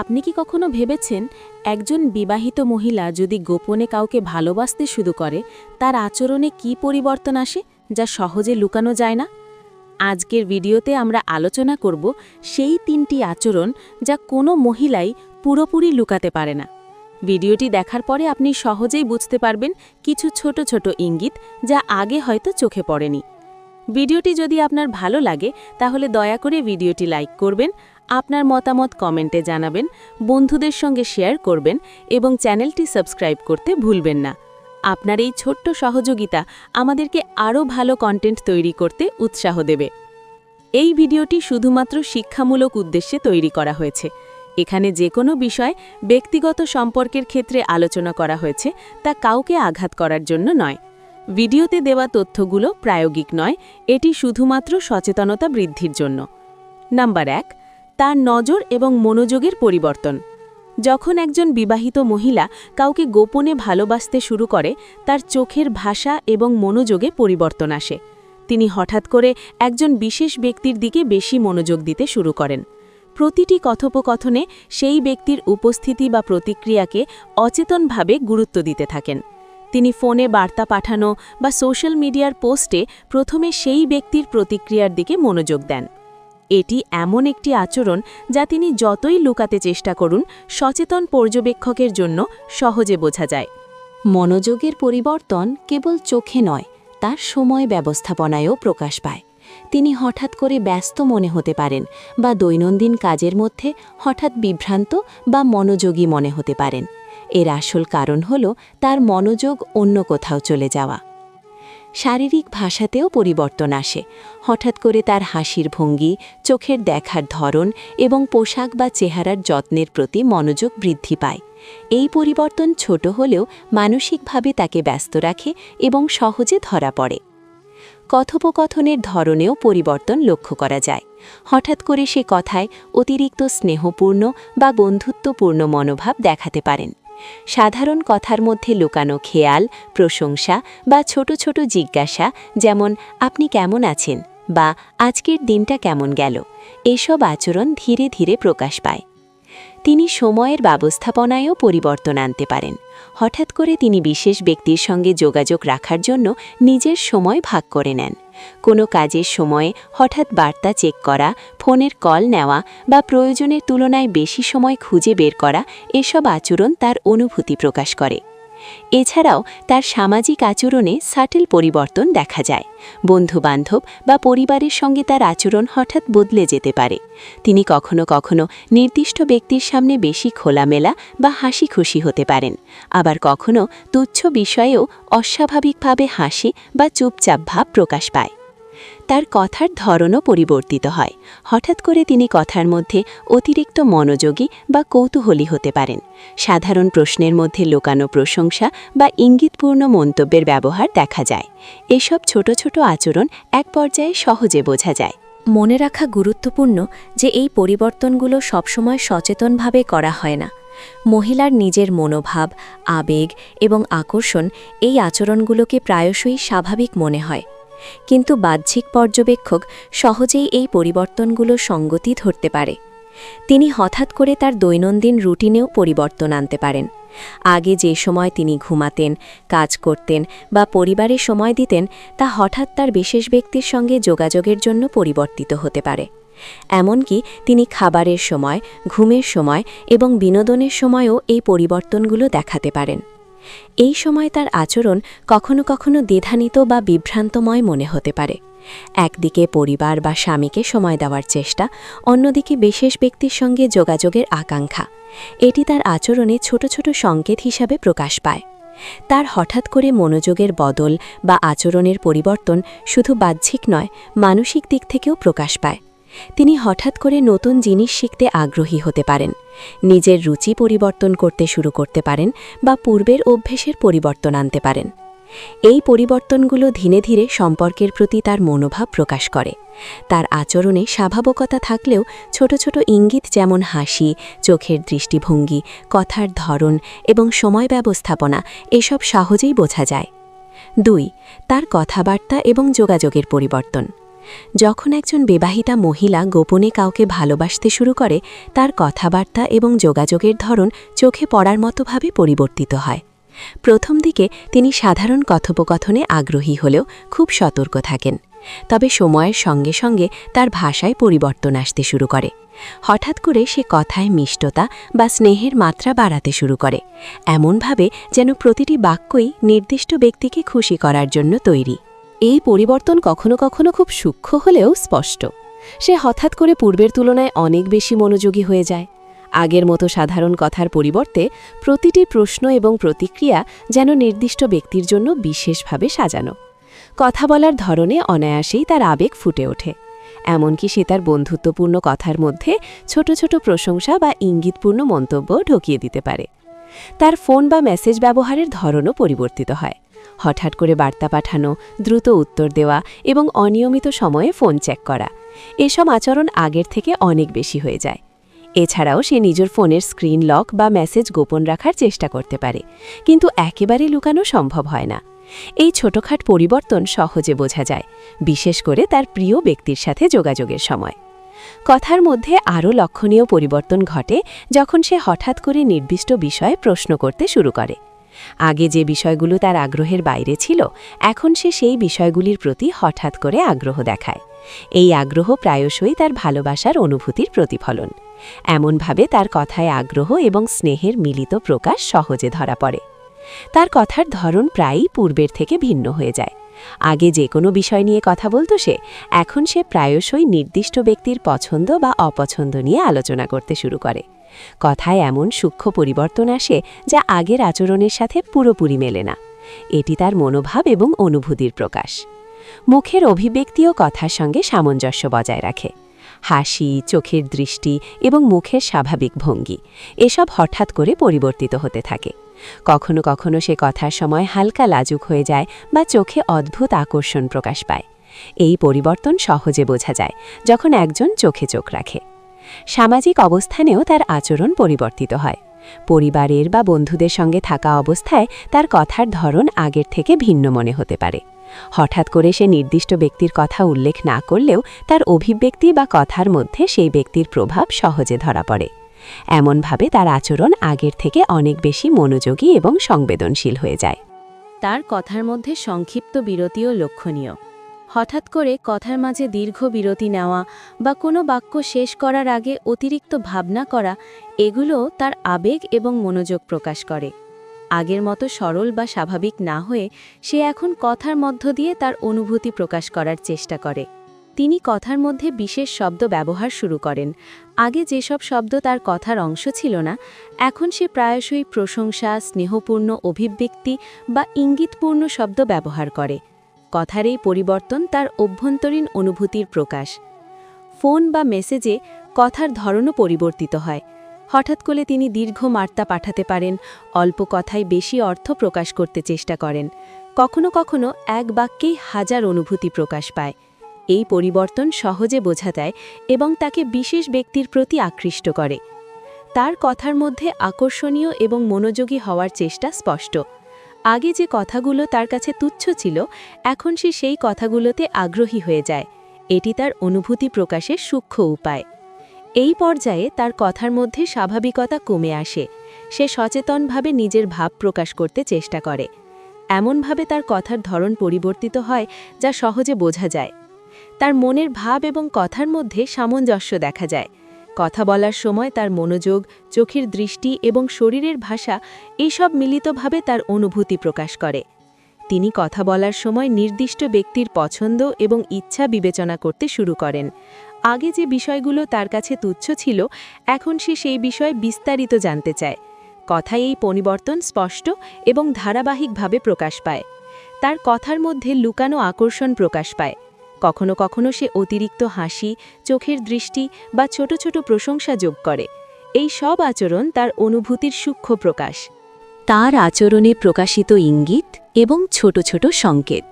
আপনি কি কখনো ভেবেছেন একজন বিবাহিত মহিলা যদি গোপনে কাউকে ভালোবাসতে শুরু করে, তার আচরণে কি পরিবর্তন আসে যা সহজে লুকানো যায় না? আজকের ভিডিওতে আমরা আলোচনা করব সেই তিনটি আচরণ যা কোনো মহিলাই পুরোপুরি লুকাতে পারে না। ভিডিওটি দেখার পরে আপনি সহজেই বুঝতে পারবেন কিছু ছোট ছোট ইঙ্গিত যা আগে হয়তো চোখে পড়েনি। ভিডিওটি যদি আপনার ভালো লাগে, তাহলে দয়া করে ভিডিওটি লাইক করবেন আপনার মতামত কমেন্টে জানাবেন, বন্ধুদের সঙ্গে শেয়ার করবেন এবং চ্যানেলটি সাবস্ক্রাইব করতে ভুলবেন না। আপনার এই ছোট্ট সহযোগিতা আমাদেরকে আরও ভালো কন্টেন্ট তৈরি করতে উৎসাহ দেবে। এই ভিডিওটি শুধুমাত্র শিক্ষামূলক উদ্দেশ্যে তৈরি করা হয়েছে। এখানে যে কোনো বিষয় ব্যক্তিগত সম্পর্কের ক্ষেত্রে আলোচনা করা হয়েছে তা কাউকে আঘাত করার জন্য নয়। ভিডিওতে দেওয়া তথ্যগুলো প্রায়োগিক নয়, এটি শুধুমাত্র সচেতনতা বৃদ্ধির জন্য। নাম্বার এক তার নজর এবং মনোযোগের পরিবর্তন। যখন একজন বিবাহিত মহিলা কাউকে গোপনে ভালোবাসতে শুরু করে, তার চোখের ভাষা এবং মনোযোগে পরিবর্তন আসে। তিনি হঠাৎ করে একজন বিশেষ ব্যক্তির দিকে বেশি মনোযোগ দিতে শুরু করেন। প্রতিটি কথোপকথনে সেই ব্যক্তির উপস্থিতি বা প্রতিক্রিয়াকে অচেতনভাবে গুরুত্ব দিতে থাকেন। তিনি ফোনে বার্তা পাঠানো বা সোশ্যাল মিডিয়ার পোস্টে প্রথমে সেই ব্যক্তির প্রতিক্রিয়ার দিকে মনোযোগ দেন। এটি এমন একটি আচরণ যা তিনি যতই লুকাতে চেষ্টা করুন, সচেতন পর্যবেক্ষকের জন্য সহজে বোঝা যায়। মনোযোগের পরিবর্তন কেবল চোখে নয়, তার সময় ব্যবস্থাপনায়ও প্রকাশ পায়। তিনি হঠাৎ করে ব্যস্ত মনে হতে পারেন বা দৈনন্দিন কাজের মধ্যে হঠাৎ বিভ্রান্ত বা মনোযোগী মনে হতে পারেন। এর আসল কারণ হল তার মনোযোগ অন্য কোথাও চলে যাওয়া। শারীরিক ভাষাতেও পরিবর্তন আসে। হঠাৎ করে তার হাসির ভঙ্গি, চোখের দেখার ধরন এবং পোশাক বা চেহারার যত্নের প্রতি মনোযোগ বৃদ্ধি পায়। এই পরিবর্তন ছোট হলেও মানসিকভাবে তাকে ব্যস্ত রাখে এবং সহজে ধরা পড়ে। কথোপকথনের ধরনেও পরিবর্তন লক্ষ্য করা যায়। হঠাৎ করে সে কথায় অতিরিক্ত স্নেহপূর্ণ বা বন্ধুত্বপূর্ণ মনোভাব দেখাতে পারেন। সাধারণ কথার মধ্যে লুকানো খেয়াল, প্রশংসা বা ছোট ছোট জিজ্ঞাসা যেমন, আপনি কেমন আছেন? বা, আজকের দিনটা কেমন গেল? এসব আচরণ ধীরে ধীরে প্রকাশ পায়। তিনি সময়ের ব্যবস্থাপনায়ও পরিবর্তন আনতে পারেন। হঠাৎ করে তিনি বিশেষ ব্যক্তির সঙ্গে যোগাযোগ রাখার জন্য নিজের সময় ভাগ করে নেন। কোনো কাজের সময়ে হঠাৎ বার্তা চেক করা, ফোনের কল নেওয়া বা প্রয়োজনের তুলনায় বেশি সময় খুঁজে বের করা, এসব আচরণ তার অনুভূতি প্রকাশ করে। এছাড়াও তার সামাজিক আচরণে সাটেল পরিবর্তন দেখা যায়। বন্ধুবান্ধব বা পরিবারের সঙ্গে তার আচরণ হঠাৎ বদলে যেতে পারে। তিনি কখনো কখনো নির্দিষ্ট ব্যক্তির সামনে বেশি খোলামেলা বা হাসি খুশি হতে পারেন। আবার কখনো তুচ্ছ বিষয়েও অস্বাভাবিকভাবে হাসি বা চুপচাপ ভাব প্রকাশ পায়। তার কথার ধরনও পরিবর্তিত হয়। হঠাৎ করে তিনি কথার মধ্যে অতিরিক্ত মনোযোগী বা কৌতূহলী হতে পারেন। সাধারণ প্রশ্নের মধ্যে লোকানো প্রশংসা বা ইঙ্গিতপূর্ণ মন্তব্যের ব্যবহার দেখা যায়। এসব ছোট ছোট আচরণ এক পর্যায়ে সহজে বোঝা যায়। মনে রাখা গুরুত্বপূর্ণ যে এই পরিবর্তনগুলো সবসময় সচেতনভাবে করা হয় না। মহিলার নিজের মনোভাব, আবেগ এবং আকর্ষণ এই আচরণগুলোকে প্রায়শই স্বাভাবিক মনে হয়। কিন্তু বাহ্যিক পর্যবেক্ষক সহজেই এই পরিবর্তনগুলো সঙ্গতি ধরতে পারে। তিনি হঠাৎ করে তার দৈনন্দিন রুটিনেও পরিবর্তন আনতে পারেন। আগে যে সময় তিনি ঘুমাতেন, কাজ করতেন বা পরিবারে সময় দিতেন, তা হঠাৎ তার বিশেষ ব্যক্তির সঙ্গে যোগাযোগের জন্য পরিবর্তিত হতে পারে। এমনকি তিনি খাবারের সময়, ঘুমের সময় এবং বিনোদনের সময়ও এই পরিবর্তনগুলো দেখাতে পারেন। এই সময় তার আচরণ কখনো কখনো দ্বিধান্বিত বা বিভ্রান্তময় মনে হতে পারে। একদিকে পরিবার বা স্বামীকে সময় দেওয়ার চেষ্টা, অন্যদিকে বিশেষ ব্যক্তির সঙ্গে যোগাযোগের আকাঙ্ক্ষা। এটি তার আচরণে ছোট ছোট সংকেত হিসাবে প্রকাশ পায়। তার হঠাৎ করে মনোযোগের বদল বা আচরণের পরিবর্তন শুধু বাহ্যিক নয়, মানসিক দিক থেকেও প্রকাশ পায়। তিনি হঠাৎ করে নতুন জিনিস শিখতে আগ্রহী হতে পারেন, নিজের রুচি পরিবর্তন করতে শুরু করতে পারেন বা পূর্বের অভ্যেসের পরিবর্তন আনতে পারেন। এই পরিবর্তনগুলো ধীরে ধীরে সম্পর্কের প্রতি তার মনোভাব প্রকাশ করে। তার আচরণে স্বাভাবিকতা থাকলেও ছোট ছোট ইঙ্গিত যেমন হাসি, চোখের দৃষ্টিভঙ্গি, কথার ধরন এবং সময় ব্যবস্থাপনা এসব সহজেই বোঝা যায়। দুই, তার কথাবার্তা এবং যোগাযোগের পরিবর্তন। যখন একজন বিবাহিতা মহিলা গোপনে কাউকে ভালোবাসতে শুরু করে, তার কথাবার্তা এবং যোগাযোগের ধরন চোখে পড়ার মতোভাবে পরিবর্তিত হয়। প্রথম দিকে তিনি সাধারণ কথোপকথনে আগ্রহী হলেও খুব সতর্ক থাকেন। তবে সময়ের সঙ্গে সঙ্গে তার ভাষায় পরিবর্তন আসতে শুরু করে। হঠাৎ করে সে কথায় মিষ্টতা বা স্নেহের মাত্রা বাড়াতে শুরু করে। এমনভাবে যেন প্রতিটি বাক্যই নির্দিষ্ট ব্যক্তিকে খুশি করার জন্য তৈরি। এই পরিবর্তন কখনো কখনো খুব সূক্ষ্ম হলেও স্পষ্ট। সে হঠাৎ করে পূর্বের তুলনায় অনেক বেশি মনোযোগী হয়ে যায়। আগের মতো সাধারণ কথার পরিবর্তে প্রতিটি প্রশ্ন এবং প্রতিক্রিয়া যেন নির্দিষ্ট ব্যক্তির জন্য বিশেষভাবে সাজানো। কথা বলার ধরনে অনায়াসেই তার আবেগ ফুটে ওঠে। এমনকি সে তার বন্ধুত্বপূর্ণ কথার মধ্যে ছোট ছোট প্রশংসা বা ইঙ্গিতপূর্ণ মন্তব্য ঢুকিয়ে দিতে পারে। তার ফোন বা মেসেজ ব্যবহারের ধরনও পরিবর্তিত হয়। হঠাৎ করে বার্তা পাঠানো, দ্রুত উত্তর দেওয়া এবং অনিয়মিত সময়ে ফোন চেক করা। এসব আচরণ আগের থেকে অনেক বেশি হয়ে যায়। এছাড়াও সে নিজের ফোনের স্ক্রিন লক বা মেসেজ গোপন রাখার চেষ্টা করতে পারে, কিন্তু একেবারে লুকানো সম্ভব হয় না। এই ছোটখাট পরিবর্তন সহজে বোঝা যায়, বিশেষ করে তার প্রিয় ব্যক্তির সাথে যোগাযোগের সময়। কথার মধ্যে আরও লক্ষণীয় পরিবর্তন ঘটে যখন সে হঠাৎ করে নির্দিষ্ট বিষয়ে প্রশ্ন করতে শুরু করে। আগে যে বিষয়গুলো তার আগ্রহের বাইরে ছিল, এখন সে সেই বিষয়গুলির প্রতি হঠাৎ করে আগ্রহ দেখায়। এই আগ্রহ প্রায়শই তার ভালোবাসার অনুভূতির প্রতিফলন। এমনভাবে তার কথায় আগ্রহ এবং স্নেহের মিলিত প্রকাশ সহজে ধরা পড়ে। তার কথার ধরন প্রায়ই পূর্বের থেকে ভিন্ন হয়ে যায়। আগে যে কোনো বিষয় নিয়ে কথা বলতো সে, এখন সে প্রায়শই নির্দিষ্ট ব্যক্তির পছন্দ বা অপছন্দ নিয়ে আলোচনা করতে শুরু করে। কথায় এমন সূক্ষ্ম পরিবর্তন আসে যা আগের আচরণের সাথে পুরোপুরি মেলে না। এটি তার মনোভাব এবং অনুভূতির প্রকাশ। মুখের অভিব্যক্তিও কথার সঙ্গে সামঞ্জস্য বজায় রাখে। হাসি, চোখের দৃষ্টি এবং মুখের স্বাভাবিক ভঙ্গি এসব হঠাৎ করে পরিবর্তিত হতে থাকে। কখনো কখনো সে কথার সময় হালকা লাজুক হয়ে যায় বা চোখে অদ্ভুত আকর্ষণ প্রকাশ পায়। এই পরিবর্তন সহজে বোঝা যায় যখন একজন চোখে চোখ রাখে। সামাজিক অবস্থানেও তার আচরণ পরিবর্তিত হয়। পরিবারের বা বন্ধুদের সঙ্গে থাকা অবস্থায় তার কথার ধরন আগের থেকে ভিন্ন মনে হতে পারে। হঠাৎ করে সে নির্দিষ্ট ব্যক্তির কথা উল্লেখ না করলেও তার অভিব্যক্তি বা কথার মধ্যে সেই ব্যক্তির প্রভাব সহজে ধরা পড়ে। এমনভাবে তার আচরণ আগের থেকে অনেক বেশি মনোযোগী এবং সংবেদনশীল হয়ে যায়। তার কথার মধ্যে সংক্ষিপ্ত বিরতিও লক্ষণীয়। হঠাৎ করে কথার মাঝে দীর্ঘ বিরতি নেওয়া বা কোনো বাক্য শেষ করার আগে অতিরিক্ত ভাবনা করা, এগুলো তার আবেগ এবং মনোযোগ প্রকাশ করে। আগের মতো সরল বা স্বাভাবিক না হয়ে সে এখন কথার মধ্য দিয়ে তার অনুভূতি প্রকাশ করার চেষ্টা করে। তিনি কথার মধ্যে বিশেষ শব্দ ব্যবহার শুরু করেন। আগে যেসব শব্দ তার কথার অংশ ছিল না, এখন সে প্রায়শই প্রশংসা, স্নেহপূর্ণ অভিব্যক্তি বা ইঙ্গিতপূর্ণ শব্দ ব্যবহার করে। কথার এই পরিবর্তন তার অভ্যন্তরীণ অনুভূতির প্রকাশ। ফোন বা মেসেজে কথার ধরনও পরিবর্তিত হয়। হঠাৎ করে তিনি দীর্ঘ বার্তা পাঠাতে পারেন, অল্প কথায় বেশি অর্থ প্রকাশ করতে চেষ্টা করেন। কখনো কখনো এক বাক্যেই হাজার অনুভূতি প্রকাশ পায়। এই পরিবর্তন সহজে বোঝা দেয় এবং তাকে বিশেষ ব্যক্তির প্রতি আকৃষ্ট করে। তার কথার মধ্যে আকর্ষণীয় এবং মনোযোগী হওয়ার চেষ্টা স্পষ্ট। আগে যে কথাগুলো তার কাছে তুচ্ছ ছিল, এখন সে সেই কথাগুলোতে আগ্রহী হয়ে যায়। এটি তার অনুভূতি প্রকাশের সূক্ষ্ম উপায়। এই পর্যায়ে তার কথার মধ্যে স্বাভাবিকতা কমে আসে। সে সচেতনভাবে নিজের ভাব প্রকাশ করতে চেষ্টা করে। এমনভাবে তার কথার ধরন পরিবর্তিত হয়, যা সহজে বোঝা যায়। তার মনের ভাব এবং কথার মধ্যে সামঞ্জস্য দেখা যায়। কথা বলার সময় তার মনোযোগ, চোখের দৃষ্টি এবং শরীরের ভাষা এইসব মিলিতভাবে তার অনুভূতি প্রকাশ করে। তিনি কথা বলার সময় নির্দিষ্ট ব্যক্তির পছন্দ এবং ইচ্ছা বিবেচনা করতে শুরু করেন। আগে যে বিষয়গুলো তার কাছে তুচ্ছ ছিল, এখন সে সেই বিষয়ে বিস্তারিত জানতে চায়। কথায় এই পরিবর্তন স্পষ্ট এবং ধারাবাহিকভাবে প্রকাশ পায়। তার কথার মধ্যে লুকানো আকর্ষণ প্রকাশ পায়। কখনো কখনো সে অতিরিক্ত হাসি, চোখের দৃষ্টি বা ছোট ছোট প্রশংসা যোগ করে। এই সব আচরণ তার অনুভূতির সূক্ষ্ম প্রকাশ। তার আচরণে প্রকাশিত ইঙ্গিত এবং ছোট ছোট সংকেত।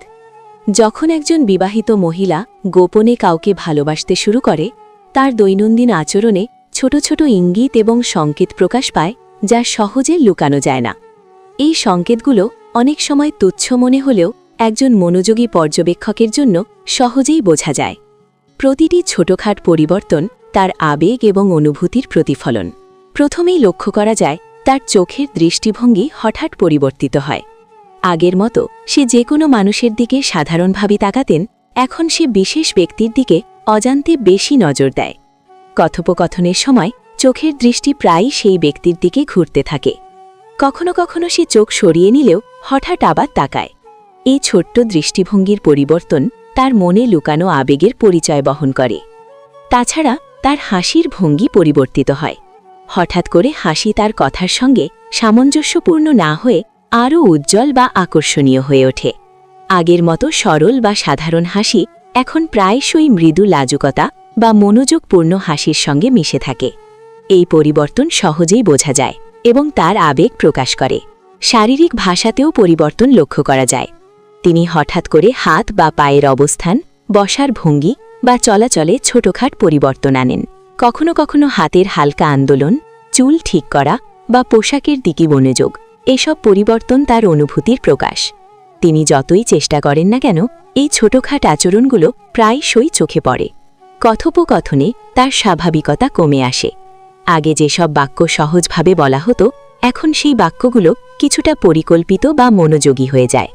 যখন একজন বিবাহিত মহিলা গোপনে কাউকে ভালোবাসতে শুরু করে, তার দৈনন্দিন আচরণে ছোট ছোট ইঙ্গিত এবং সংকেত প্রকাশ পায়, যা সহজে লুকানো যায় না। এই সংকেতগুলো অনেক সময় তুচ্ছ মনে হলেও একজন মনোযোগী পর্যবেক্ষকের জন্য সহজেই বোঝা যায়। প্রতিটি ছোটখাট পরিবর্তন তার আবেগ এবং অনুভূতির প্রতিফলন। প্রথমেই লক্ষ্য করা যায়, তার চোখের দৃষ্টিভঙ্গি হঠাৎ পরিবর্তিত হয়। আগের মতো, সে যে কোনো মানুষের দিকে সাধারণভাবে তাকাতেন, এখন সে বিশেষ ব্যক্তির দিকে অজান্তে বেশি নজর দেয়। কথোপকথনের সময় চোখের দৃষ্টি প্রায়ই সেই ব্যক্তির দিকে ঘুরতে থাকে। কখনো কখনো সে চোখ সরিয়ে নিলেও হঠাৎ আবার তাকায়। এই ছোট্ট দৃষ্টিভঙ্গির পরিবর্তন তার মনে লুকানো আবেগের পরিচয় বহন করে। তাছাড়া তার হাসির ভঙ্গি পরিবর্তিত হয়। হঠাৎ করে হাসি তার কথার সঙ্গে সামঞ্জস্যপূর্ণ না হয়ে আরও উজ্জ্বল বা আকর্ষণীয় হয়ে ওঠে। আগের মতো সরল বা সাধারণ হাসি এখন প্রায়শই মৃদু লাজুকতা বা মনোযোগপূর্ণ হাসির সঙ্গে মিশে থাকে। এই পরিবর্তন সহজেই বোঝা যায় এবং তার আবেগ প্রকাশ করে। শারীরিক ভাষাতেও পরিবর্তন লক্ষ্য করা যায়। তিনি হঠাৎ করে হাত বা পায়ের অবস্থান, বসার ভঙ্গি বা চলাচলে ছোটখাট পরিবর্তন আনেন। কখনো কখনো হাতের হালকা আন্দোলন, চুল ঠিক করা বা পোশাকের দিকে মনোযোগ, এসব পরিবর্তন তার অনুভূতির প্রকাশ। তিনি যতই চেষ্টা করেন না কেন, এই ছোটখাট আচরণগুলো প্রায়শই চোখে পড়ে। কথোপকথনে তার স্বাভাবিকতা কমে আসে। আগে যেসব বাক্য সহজভাবে বলা হতো, এখন সেই বাক্যগুলো কিছুটা পরিকল্পিত বা মনোযোগী হয়ে যায়।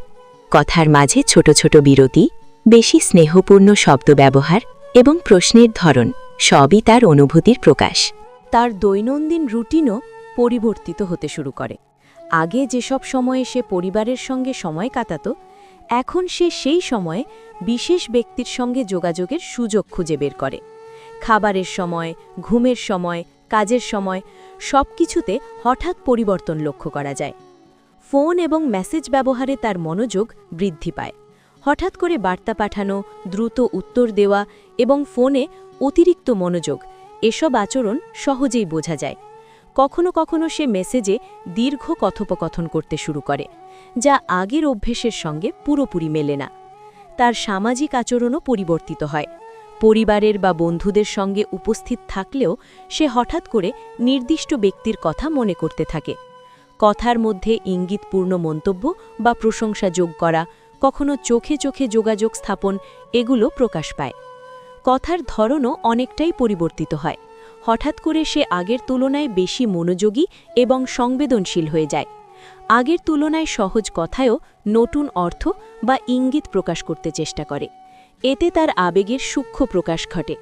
কথার মাঝে ছোট ছোট বিরতি, বেশি স্নেহপূর্ণ শব্দ ব্যবহার এবং প্রশ্নের ধরন, সবই তার অনুভূতির প্রকাশ। তার দৈনন্দিন রুটিনও পরিবর্তিত হতে শুরু করে। আগে যেসব সময়ে সে পরিবারের সঙ্গে সময় কাটাত, এখন সে সেই সময়ে বিশেষ ব্যক্তির সঙ্গে যোগাযোগের সুযোগ খুঁজে বের করে। খাবারের সময়, ঘুমের সময়, কাজের সময় সব কিছুতে হঠাৎ পরিবর্তন লক্ষ্য করা যায়। ফোন এবং মেসেজ ব্যবহারে তার মনোযোগ বৃদ্ধি পায়। হঠাৎ করে বার্তা পাঠানো, দ্রুত উত্তর দেওয়া এবং ফোনে অতিরিক্ত মনোযোগ, এসব আচরণ সহজেই বোঝা যায়। কখনো কখনো সে মেসেজে দীর্ঘ কথোপকথন করতে শুরু করে, যা আগের অভ্যেসের সঙ্গে পুরোপুরি মেলে না। তার সামাজিক আচরণও পরিবর্তিত হয়। পরিবারের বা বন্ধুদের সঙ্গে উপস্থিত থাকলেও সে হঠাৎ করে নির্দিষ্ট ব্যক্তির কথা মনে করতে থাকে। কথার মধ্যে ইঙ্গিতপূর্ণ মন্তব্য বা প্রশংসা যোগ করা, কখনো চোখে চোখে যোগাযোগ স্থাপন, এগুলো প্রকাশ পায়। কথার ধরনও অনেকটাই পরিবর্তিত হয়। হঠাৎ করে সে আগের তুলনায় বেশি মনোযোগী এবং সংবেদনশীল হয়ে যায়। আগের তুলনায় সহজ কথায়ও নতুন অর্থ বা ইঙ্গিত প্রকাশ করতে চেষ্টা করে। এতে তার আবেগের সূক্ষ্ম প্রকাশ ঘটে।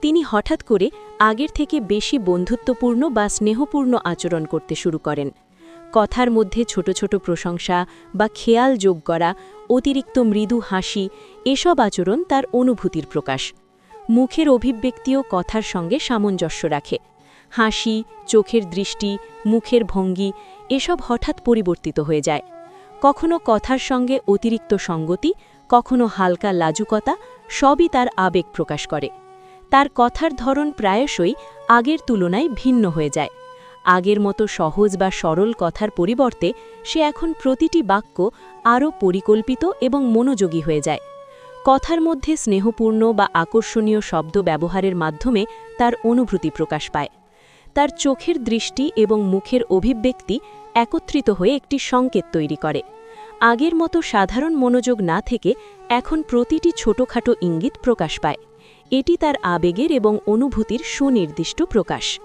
তিনি হঠাৎ করে আগের থেকে বেশি বন্ধুত্বপূর্ণ বা স্নেহপূর্ণ আচরণ করতে শুরু করেন। কথার মধ্যে ছোট ছোট প্রশংসা বা খেয়াল যোগ করা, অতিরিক্ত মৃদু হাসি, এসব আচরণ তার অনুভূতির প্রকাশ। মুখের অভিব্যক্তিও কথার সঙ্গে সামঞ্জস্য রাখে। হাসি, চোখের দৃষ্টি, মুখের ভঙ্গি, এসব হঠাৎ পরিবর্তিত হয়ে যায়। কখনো কথার সঙ্গে অতিরিক্ত সঙ্গতি, কখনো হালকা লাজুকতা, সবই তার আবেগ প্রকাশ করে। তার কথার ধরন প্রায়শই আগের তুলনায় ভিন্ন হয়ে যায়। আগের মতো সহজ বা সরল কথার পরিবর্তে সে এখন প্রতিটি বাক্য আরও পরিকল্পিত এবং মনোযোগী হয়ে যায়। কথার মধ্যে স্নেহপূর্ণ বা আকর্ষণীয় শব্দ ব্যবহারের মাধ্যমে তার অনুভূতি প্রকাশ পায়। তার চোখের দৃষ্টি এবং মুখের অভিব্যক্তি একত্রিত হয়ে একটি সংকেত তৈরি করে। আগের মতো সাধারণ মনোযোগ না থেকে এখন প্রতিটি ছোটখাটো ইঙ্গিত প্রকাশ পায়। এটি তার আবেগের এবং অনুভূতির সুনির্দিষ্ট প্রকাশ।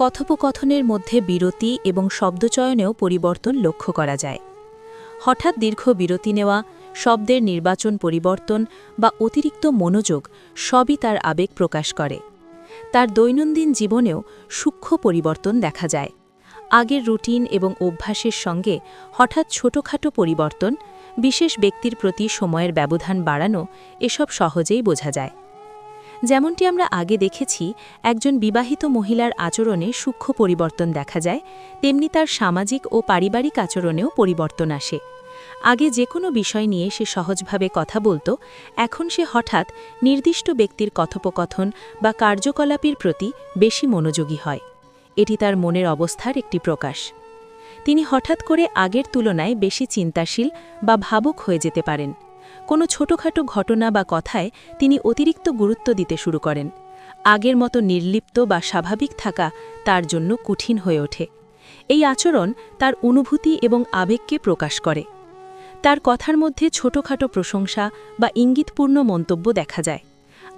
কথোপকথনের মধ্যে বিরতি এবং শব্দচয়নেও পরিবর্তন লক্ষ্য করা যায়। হঠাৎ দীর্ঘ বিরতি নেওয়া, শব্দের নির্বাচন পরিবর্তন বা অতিরিক্ত মনোযোগ সবই তার আবেগ প্রকাশ করে। তার দৈনন্দিন জীবনেও সূক্ষ্ম পরিবর্তন দেখা যায়। আগের রুটিন এবং অভ্যাসের সঙ্গে হঠাৎ ছোটখাটো পরিবর্তন, বিশেষ ব্যক্তির প্রতি সময়ের ব্যবধান বাড়ানো এসব সহজেই বোঝা যায়। যেমনটি আমরা আগে দেখেছি, একজন বিবাহিত মহিলার আচরণে সূক্ষ্ম পরিবর্তন দেখা যায়, তেমনি তার সামাজিক ও পারিবারিক আচরণেও পরিবর্তন আসে। আগে যে কোনো বিষয় নিয়ে সে সহজভাবে কথা বলত, এখন সে হঠাৎ নির্দিষ্ট ব্যক্তির কথোপকথন বা কার্যকলাপের প্রতি বেশি মনোযোগী হয়। এটি তার মনের অবস্থার একটি প্রকাশ। তিনি হঠাৎ করে আগের তুলনায় বেশি চিন্তাশীল বা ভাবুক হয়ে যেতে পারেন। কোনো ছোটখাটো ঘটনা বা কথায় তিনি অতিরিক্ত গুরুত্ব দিতে শুরু করেন। আগের মতো নির্লিপ্ত বা স্বাভাবিক থাকা তার জন্য কঠিন হয়ে ওঠে। এই আচরণ তার অনুভূতি এবং আবেগকে প্রকাশ করে। তার কথার মধ্যে ছোটখাটো প্রশংসা বা ইঙ্গিতপূর্ণ মন্তব্য দেখা যায়।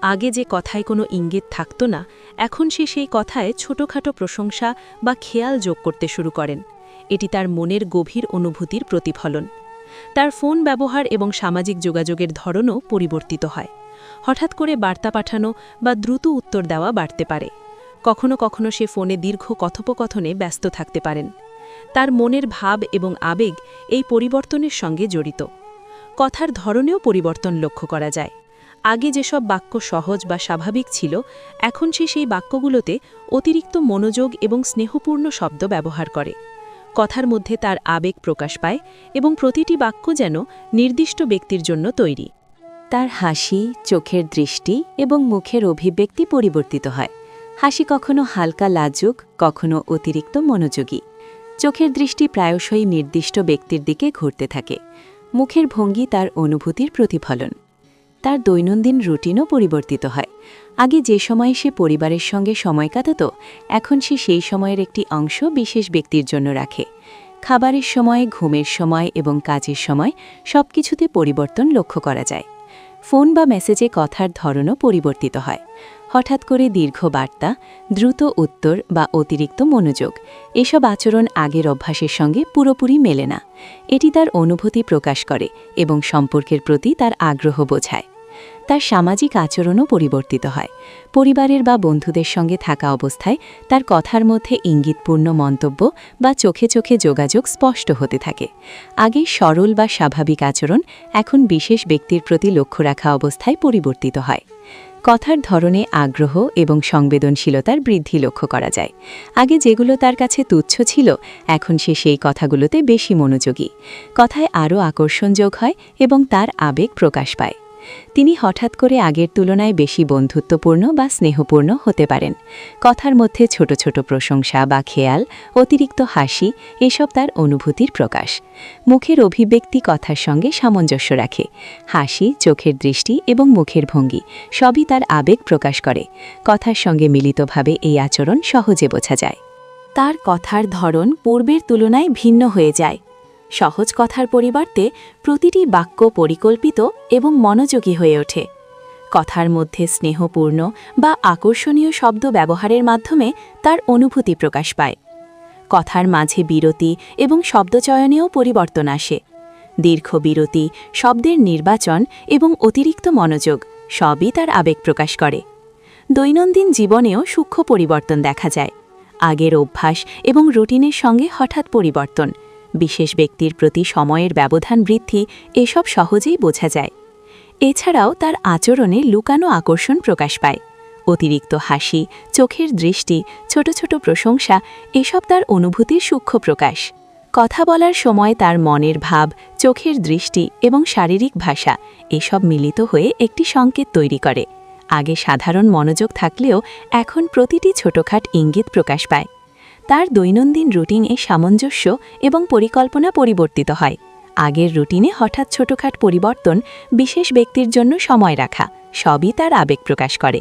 আগে যে কথায় কোনো ইঙ্গিত থাকত না, এখন সে সেই কথায় ছোটখাটো প্রশংসা বা খেয়াল যোগ করতে শুরু করেন। এটি তার মনের গভীর অনুভূতির প্রতিফলন। তার ফোন ব্যবহার এবং সামাজিক যোগাযোগের ধরনও পরিবর্তিত হয়। হঠাৎ করে বার্তা পাঠানো বা দ্রুত উত্তর দেওয়া বাড়তে পারে। কখনো কখনো সে ফোনে দীর্ঘ কথোপকথনে ব্যস্ত থাকতে পারেন। তার মনের ভাব এবং আবেগ এই পরিবর্তনের সঙ্গে জড়িত। কথার ধরনেও পরিবর্তন লক্ষ্য করা যায়। আগে যেসব বাক্য সহজ বা স্বাভাবিক ছিল, এখন সে সেই বাক্যগুলোতে অতিরিক্ত মনোযোগ এবং স্নেহপূর্ণ শব্দ ব্যবহার করে। কথার মধ্যে তার আবেগ প্রকাশ পায় এবং প্রতিটি বাক্য যেন নির্দিষ্ট ব্যক্তির জন্য তৈরি। তার হাসি, চোখের দৃষ্টি এবং মুখের অভিব্যক্তি পরিবর্তিত হয়। হাসি কখনো হালকা লাজুক, কখনো অতিরিক্ত মনোযোগী। চোখের দৃষ্টি প্রায়শই নির্দিষ্ট ব্যক্তির দিকে ঘুরতে থাকে। মুখের ভঙ্গি তার অনুভূতির প্রতিফলন। তার দৈনন্দিন রুটিনও পরিবর্তিত হয়। আগে যে সময়ে সে পরিবারের সঙ্গে সময় কাটাত, এখন সে সেই সময়ের একটি অংশ বিশেষ ব্যক্তির জন্য রাখে। খাবারের সময়, ঘুমের সময় এবং কাজের সময় সব কিছুতে পরিবর্তন লক্ষ্য করা যায়। ফোন বা মেসেজে কথার ধরনও পরিবর্তিত হয়। হঠাৎ করে দীর্ঘ বার্তা, দ্রুত উত্তর বা অতিরিক্ত মনোযোগ, এসব আচরণ আগের অভ্যাসের সঙ্গে পুরোপুরি মেলে না। এটি তার অনুভূতি প্রকাশ করে এবং সম্পর্কের প্রতি তার আগ্রহ বোঝায়। তার সামাজিক আচরণও পরিবর্তিত হয়। পরিবারের বা বন্ধুদের সঙ্গে থাকা অবস্থায় তার কথার মধ্যে ইঙ্গিতপূর্ণ মন্তব্য বা চোখে চোখে যোগাযোগ স্পষ্ট হতে থাকে। আগে সরল বা স্বাভাবিক আচরণ এখন বিশেষ ব্যক্তির প্রতি লক্ষ্য রাখা অবস্থায় পরিবর্তিত হয়। কথার ধরনে আগ্রহ এবং সংবেদনশীলতার বৃদ্ধি লক্ষ্য করা যায়। আগে যেগুলো তার কাছে তুচ্ছ ছিল, এখন সে সেই কথাগুলোতে বেশি মনোযোগী। কথায় আরও আকর্ষণ যোগ হয় এবং তার আবেগ প্রকাশ পায়। তিনি হঠাৎ করে আগের তুলনায় বেশি বন্ধুত্বপূর্ণ বা স্নেহপূর্ণ হতে পারেন। কথার মধ্যে ছোট ছোট প্রশংসা বা খেয়াল, অতিরিক্ত হাসি, এসব তার অনুভূতির প্রকাশ। মুখের অভিব্যক্তি কথার সঙ্গে সামঞ্জস্য রাখে। হাসি, চোখের দৃষ্টি এবং মুখের ভঙ্গি সবই তার আবেগ প্রকাশ করে। কথার সঙ্গে মিলিতভাবে এই আচরণ সহজে বোঝা যায়। তার কথার ধরন পূর্বের তুলনায় ভিন্ন হয়ে যায়। সহজ কথার পরিবর্তে প্রতিটি বাক্য পরিকল্পিত এবং মনোযোগী হয়ে ওঠে। কথার মধ্যে স্নেহপূর্ণ বা আকর্ষণীয় শব্দ ব্যবহারের মাধ্যমে তার অনুভূতি প্রকাশ পায়। কথার মাঝে বিরতি এবং শব্দচয়নেও পরিবর্তন আসে। দীর্ঘ বিরতি, শব্দের নির্বাচন এবং অতিরিক্ত মনোযোগ সবই তার আবেগ প্রকাশ করে। দৈনন্দিন জীবনেও সূক্ষ্ম পরিবর্তন দেখা যায়। আগের অভ্যাস এবং রুটিনের সঙ্গে হঠাৎ পরিবর্তন বিশেষ ব্যক্তির প্রতি সময়ের ব্যবধান বৃদ্ধি এসব সহজেই বোঝা যায়। এছাড়াও তার আচরণে লুকানো আকর্ষণ প্রকাশ পায়। অতিরিক্ত হাসি, চোখের দৃষ্টি, ছোট ছোট প্রশংসা এসব তার অনুভূতির সূক্ষ্ম প্রকাশ। কথা বলার সময় তার মনের ভাব, চোখের দৃষ্টি এবং শারীরিক ভাষা এসব মিলিত হয়ে একটি সংকেত তৈরি করে। আগে সাধারণ মনোযোগ থাকলেও এখন প্রতিটি ছোটখাট ইঙ্গিত প্রকাশ পায়। তার দৈনন্দিন রুটিনে সামঞ্জস্য এবং পরিকল্পনা পরিবর্তিত হয়। আগের রুটিনে হঠাৎ ছোটখাট পরিবর্তন, বিশেষ ব্যক্তির জন্য সময় রাখা, সবই তার আবেগ প্রকাশ করে।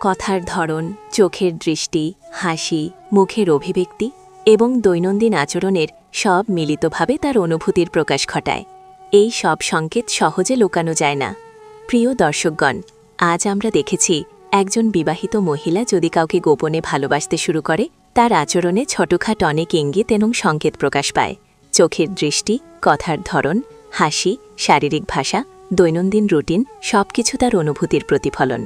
কথার ধরন, চোখের দৃষ্টি, হাসি, মুখের অভিব্যক্তি এবং দৈনন্দিন আচরণের সব মিলিতভাবে তার অনুভূতির প্রকাশ ঘটায়। এই সব সংকেত সহজে লুকানো যায় না। প্রিয় দর্শকগণ, আজ আমরা দেখেছি একজন বিবাহিত মহিলা যদি কাউকে গোপনে ভালোবাসতে শুরু করে তার আচরণে ছোটখাট অনেক ইঙ্গিত এবং সংকেত প্রকাশ পায়। চোখের দৃষ্টি, কথার ধরন, হাসি, শারীরিক ভাষা, দৈনন্দিন রুটিন সবকিছু তার অনুভূতির প্রতিফলন।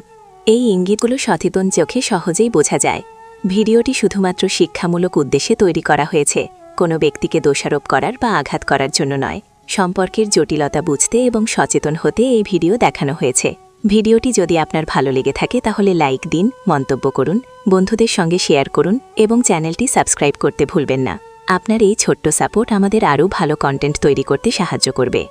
এই ইঙ্গিতগুলো সচেতন চোখে সহজেই বোঝা যায়। ভিডিওটি শুধুমাত্র শিক্ষামূলক উদ্দেশ্যে তৈরি করা হয়েছে, কোনো ব্যক্তিকে দোষারোপ করার বা আঘাত করার জন্য নয়। সম্পর্কের জটিলতা বুঝতে এবং সচেতন হতে এই ভিডিও দেখানো হয়েছে। ভিডিওটি যদি আপনার ভালো লেগে থাকে তাহলে লাইক দিন, মন্তব্য করুন, বন্ধুদের সঙ্গে শেয়ার করুন এবং চ্যানেলটি সাবস্ক্রাইব করতে ভুলবেন না। আপনার এই ছোট্ট সাপোর্ট আমাদের আরও ভালো কন্টেন্ট তৈরি করতে সাহায্য করবে।